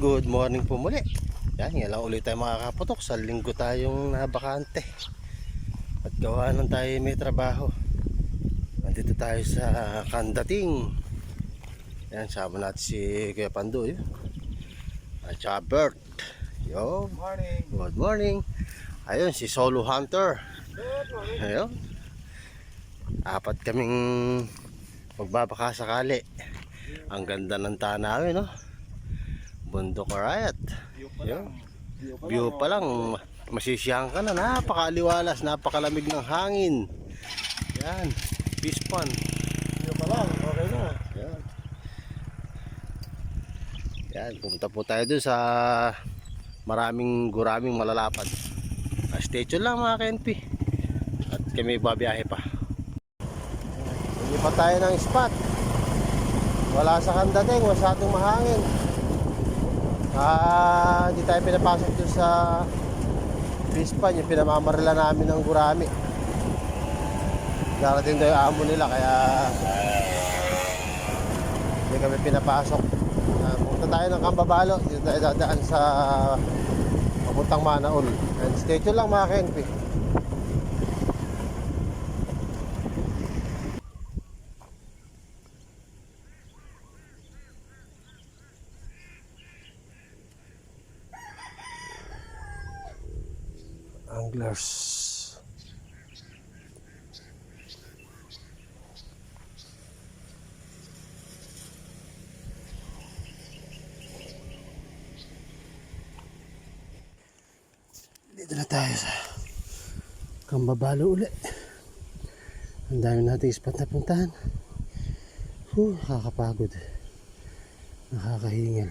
good morning po muli. Yan, ngayon lang ulit tayo makakaputok. Sa linggo tayong nabakante. At gawa nang tayo may trabaho. Nandito tayo sa Kandating. Yan, sama natin si Kuya Pando. Yun. At saka Bert. Yo, Morning. good morning. Ayun, si Solo Hunter. Good. Ayun. Apat kaming magbabaka sakali. Ang ganda ng tanawin, no? Bundok Riot. View pa Yun. lang. View pa View lang. pa lang, masisiyahan ka na. Napakaliwalas, napakalamig ng hangin. Yan, fish pond. View pa lang. Okay na. Yan. Yan, pumunta po tayo dun sa maraming guraming malalapad. Ah, Stay tuned lang mga KNP. At kami babiyahe pa. Hindi pa tayo ng spot. Wala sa kandating, masyadong mahangin. Ah, hindi tayo pinapasok dun sa fish pond, yung pinamamarila namin ng gurami. Darating daw yung amo nila, kaya hindi kami pinapasok. Uh, punta tayo ng Kambabalo, dito tayo dadaan sa papuntang Manaul. And stay tuned lang mga KNP. Anglers. Dito na tayo sa Kambabalo uli. Ang dami nating spot na puntahan. Huh, nakakapagod. Nakakahingal.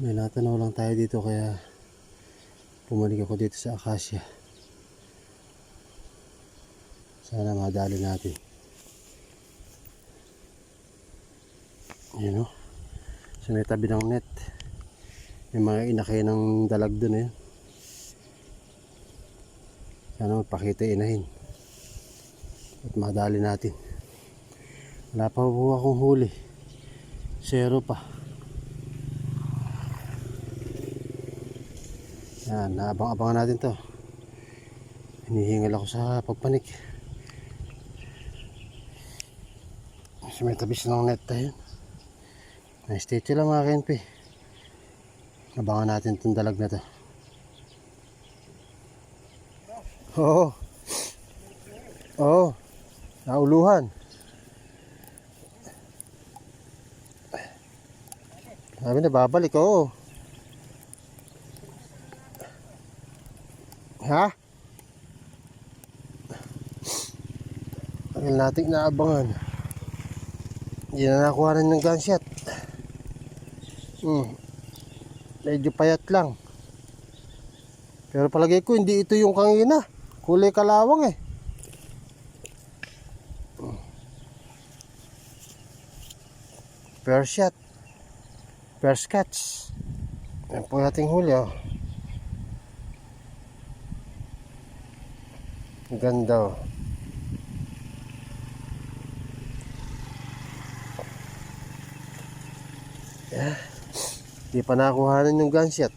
May natanaw lang tayo dito kaya pumalik ako dito sa Acacia. Sana madali natin. Ayan o. Sa may tabi ng net. May mga inakay ng dalag doon eh. Sana magpakita inahin. At madali natin. Wala pa po akong huli. Zero pa. Yan, naabang-abangan natin to. Hinihingal ako sa pagpanik. Sa may tabis ng net tayo. Nice stay lang mga KNP. Abangan natin itong dalag na to. Oo. Oo. Nauluhan. Sabi na babalik, oo. Ha? Tagal nating naabangan. Hindi na nakuha rin ng gunshot. Hmm. Medyo payat lang. Pero palagay ko hindi ito yung kangina. Kulay kalawang eh. Hmm. Fair shot. Fair catch. Yan po nating huli oh. Ganda oh. Yeah. Di pa nakuhanan yung gunshot.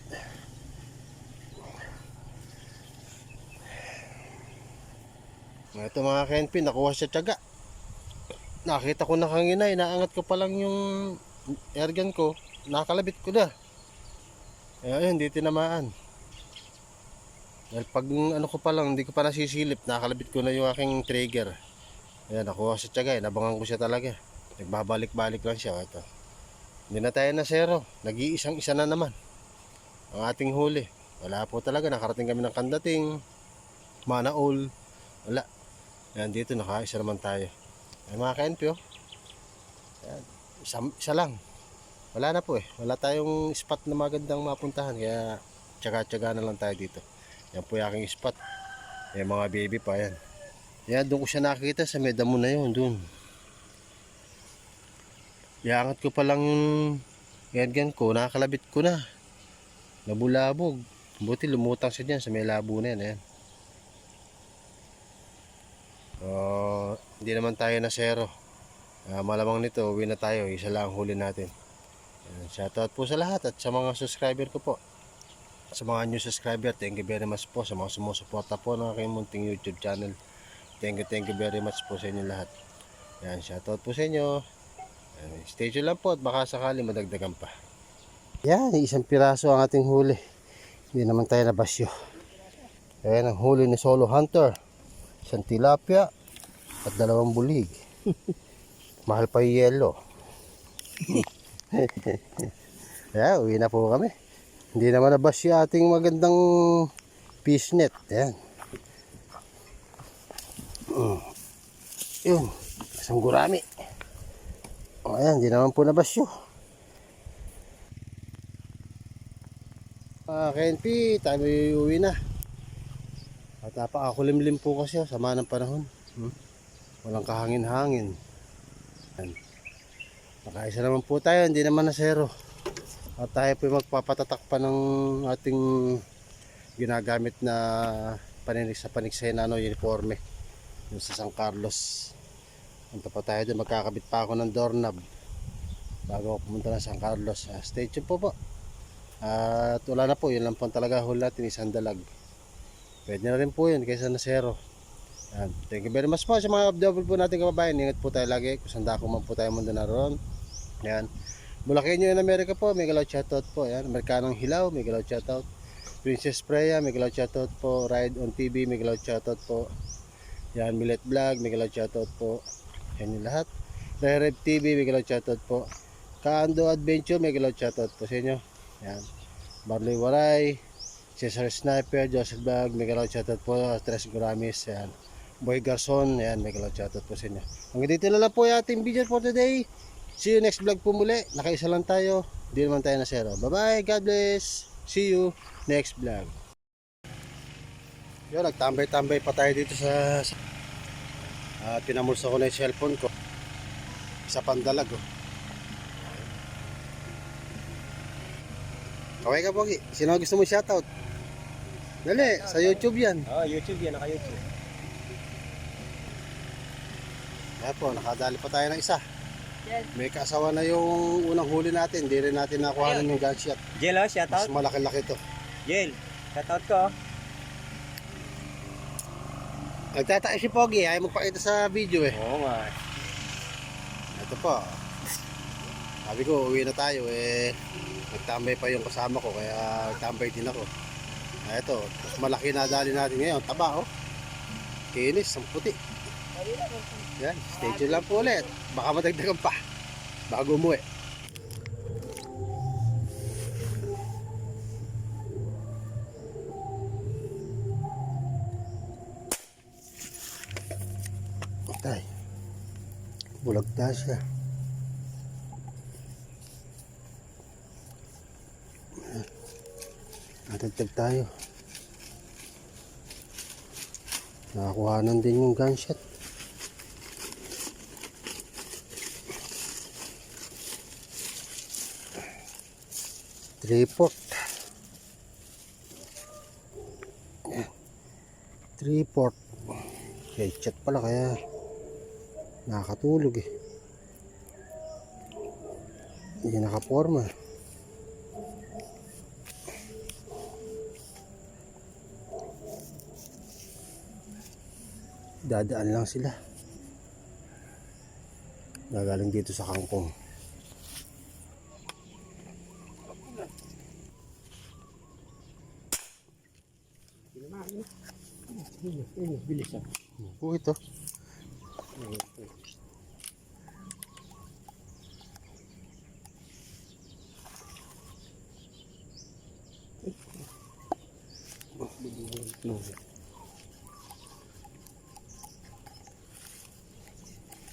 Ito mga KNP, nakuha siya tiyaga. Nakita ko na kanina, inaangat ko pa lang yung airgun ko. Nakalabit ko na. Ayun, hindi tinamaan. Dahil pag ano ko pa lang, hindi ko pa nasisilip, nakalabit ko na yung aking trigger. Ayan, nakuha siya tiyaga, eh. nabangan ko siya talaga. Nagbabalik-balik lang siya. Ito. Hindi na tayo na zero. Nag-iisang isa na naman. Ang ating huli. Wala po talaga. Nakarating kami ng kandating. Manaol. Wala. Yan dito nakaisa naman tayo. Ay mga KNP oh. Isa, isa lang. Wala na po eh. Wala tayong spot na magandang mapuntahan. Kaya tsaga-tsaga na lang tayo dito. Yan po yung aking spot. Yung mga baby pa yan. Yan doon ko siya nakita sa medamo na yun. Doon. Iangat ko pa lang yung airgun ko, nakakalabit ko na. Nabulabog. Buti lumutang siya dyan sa may labo na yan. Ayan. So, hindi naman tayo na zero. Ah, malamang nito, uwi na tayo. Isa lang ang huli natin. Shoutout po sa lahat at sa mga subscriber ko po. Sa mga new subscriber, thank you very much po. Sa mga sumusuporta po ng aking munting YouTube channel. Thank you, thank you very much po sa inyo lahat. Ayan, shoutout po sa inyo. Ayan, stay tuned lang po at baka sakali madagdagan pa. Yan, isang piraso ang ating huli. Hindi naman tayo nabasyo. Ayan ang huli ni Solo Hunter. Isang tilapia at dalawang bulig. Mahal pa yung yelo. Ayan, uwi na po kami. Hindi naman nabasyo ating magandang fish net. Ayan. Mm. Yun, isang gurami. O ayan, hindi naman po nabasyo. Ah, KNP, tayo uwi na. At napakakulimlim po kasi, oh, sama ng panahon. Hmm? Walang kahangin-hangin. Nakaisa naman po tayo, hindi naman na zero. At tayo po magpapatatak pa ng ating ginagamit na paninig sa panigsay na ano, uniforme. Yung sa San Carlos. Punta pa tayo doon, magkakabit pa ako ng doorknob. Bago ako pumunta ng San Carlos. Ah, stay tuned po po. At wala na po, yun lang po talaga huli natin, isang dalag. Pwede na rin po yun, kaysa na zero. Yan. Thank you very much po sa mga double po natin kababayan. Ingat po tayo lagi. Kung saan dako man po tayo mundo naroon. Yan. Bulakenyo in America po, may galaw shoutout po. Yan. Amerikanong Hilaw, may galaw shoutout. Princess Freya, may galaw shoutout po. Ride on TV, may galaw shoutout po. Yan, Millet Vlog, may galaw shoutout po. Yan yung lahat. Rev TV, may galaw shoutout po. Kaando Adventure, may galaw shoutout po sa inyo. Yan. Barley Waray, Cesar Sniper, Joseph Bag, may galaw shoutout po. Tres Guramis, yan. Boy Garson, yan, may galaw shoutout po sa inyo. Hanggang dito na lang po yung ating video for today. See you next vlog po muli. Nakaisa lang tayo. Di naman tayo na zero. Bye bye. God bless. See you next vlog. Yun, nagtambay-tambay pa tayo dito sa... uh, pinamulsa ko na yung cellphone ko. Isa pandalag oh. Okay ka, Pogi. Sino gusto mo shoutout? Dali, sa YouTube yan. Oh, YouTube yan, naka-YouTube. Kaya po, nakadali pa tayo ng isa. Yes. May kasawa na yung unang huli natin. Hindi rin natin nakuha yung gunshot. Jel, oh, Mas shoutout. malaki-laki to. Jel, shoutout ko. Nagtataka si Pogi, ayaw magpakita sa video eh. Oo nga. Ito po. Sabi ko, uwi na tayo eh. Nagtambay pa yung kasama ko, kaya nagtambay din ako. Ah, ito, mas malaki na dali natin ngayon. Taba oh. Kinis, ang puti. Yan, stay tuned lang po ulit. Baka madagdagan pa. Bago umuwi. Tay. Bulag na siya. Natagtag tayo. Nakakuhanan din yung gunshot. Three-port. Three-port. Headshot pala kaya nakakatulog eh. Hindi nakaporma. Dadaan lang sila. Gagaling dito sa kangkong. Bilis ah. Po ito.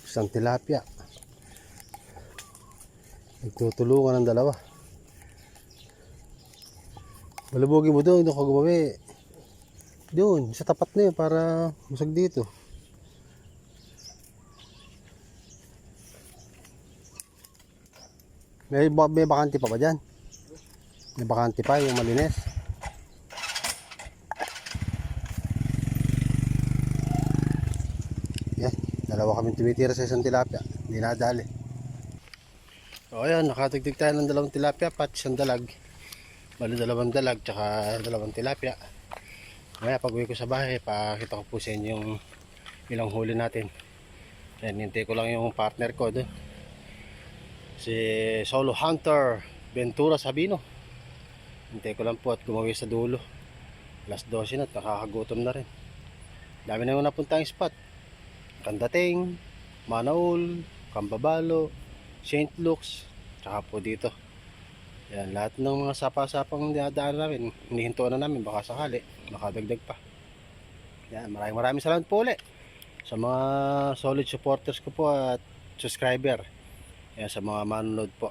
Isang tilapia. Nagtutulungan ng dalawa. Malubogin mo doon, doon ka gumawi. Doon, sa tapat na yun para musag dito. May, may bakante pa ba dyan? May bakante pa yung malinis. Yan, dalawa kami tumitira sa isang tilapia. Hindi nadali. O ayan, nakatagdig tayo ng dalawang tilapia, pati isang dalag. Bali dalawang dalag, tsaka dalawang tilapia. Kaya pag uwi ko sa bahay, pakita ko po sa inyo yung ilang huli natin. Yan, hintay ko lang yung partner ko doon. Si Solo Hunter Ventura Sabino. Hintay ko lang po at gumawi sa dulo. Last 12 na at nakakagutom na rin. Dami na yung napuntang spot. Kandating, Manaul, Kambabalo, St. Luke's, tsaka po dito. Yan, lahat ng mga sapa-sapang dinadaan namin, hinihintuan na namin, baka sakali, makadagdag pa. Yan, maraming maraming salamat po ulit sa mga solid supporters ko po at subscriber. Yan, sa mga manonood po.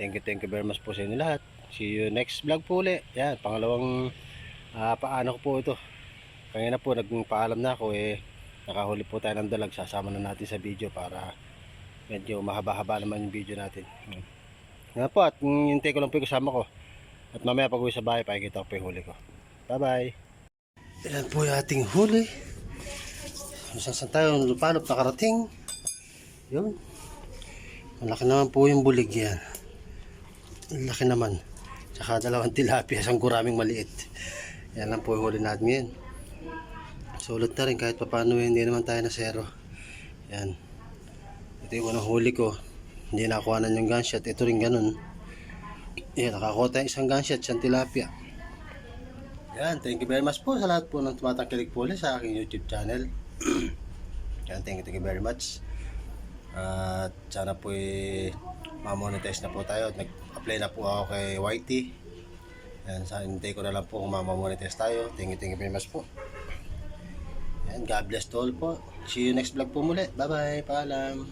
Thank you, thank you very much po sa inyo lahat. See you next vlog po ulit. Yan, pangalawang ah, paano ko po ito. Kanina po, nagpaalam na ako eh, nakahuli po tayo ng dalag. Sasama na natin sa video para medyo mahaba-haba naman yung video natin. Hmm. Nga po at hintay ko lang po yung kasama ko. At mamaya pag uwi sa bahay, pakikita ko po yung huli ko. Bye-bye! Yan po yung ating huli. Saan saan tayo lupalop nakarating. Yun. Malaki naman po yung bulig yan. Laki naman. Tsaka dalawang tilapia, isang guraming maliit. Yan lang po yung huli natin ngayon. Sulit na rin kahit papano hindi naman tayo na zero. Yan. Ito yung unang huli ko. Hindi nakuha na yung gunshot. Ito rin ganun. Yan, nakakuha tayo isang gunshot, isang tilapia. Yan, thank you very much po sa lahat po ng tumatangkilig po ulit sa aking YouTube channel. Yan, thank you, thank you very much. At sana po eh, mamonetize na po tayo. Nag-apply na po ako kay YT. Yan, sa hintay ko na lang po kung mamamonetize tayo. Thank you, thank you very much po. Yan, God bless to all po. See you next vlog po muli. Bye-bye. Paalam.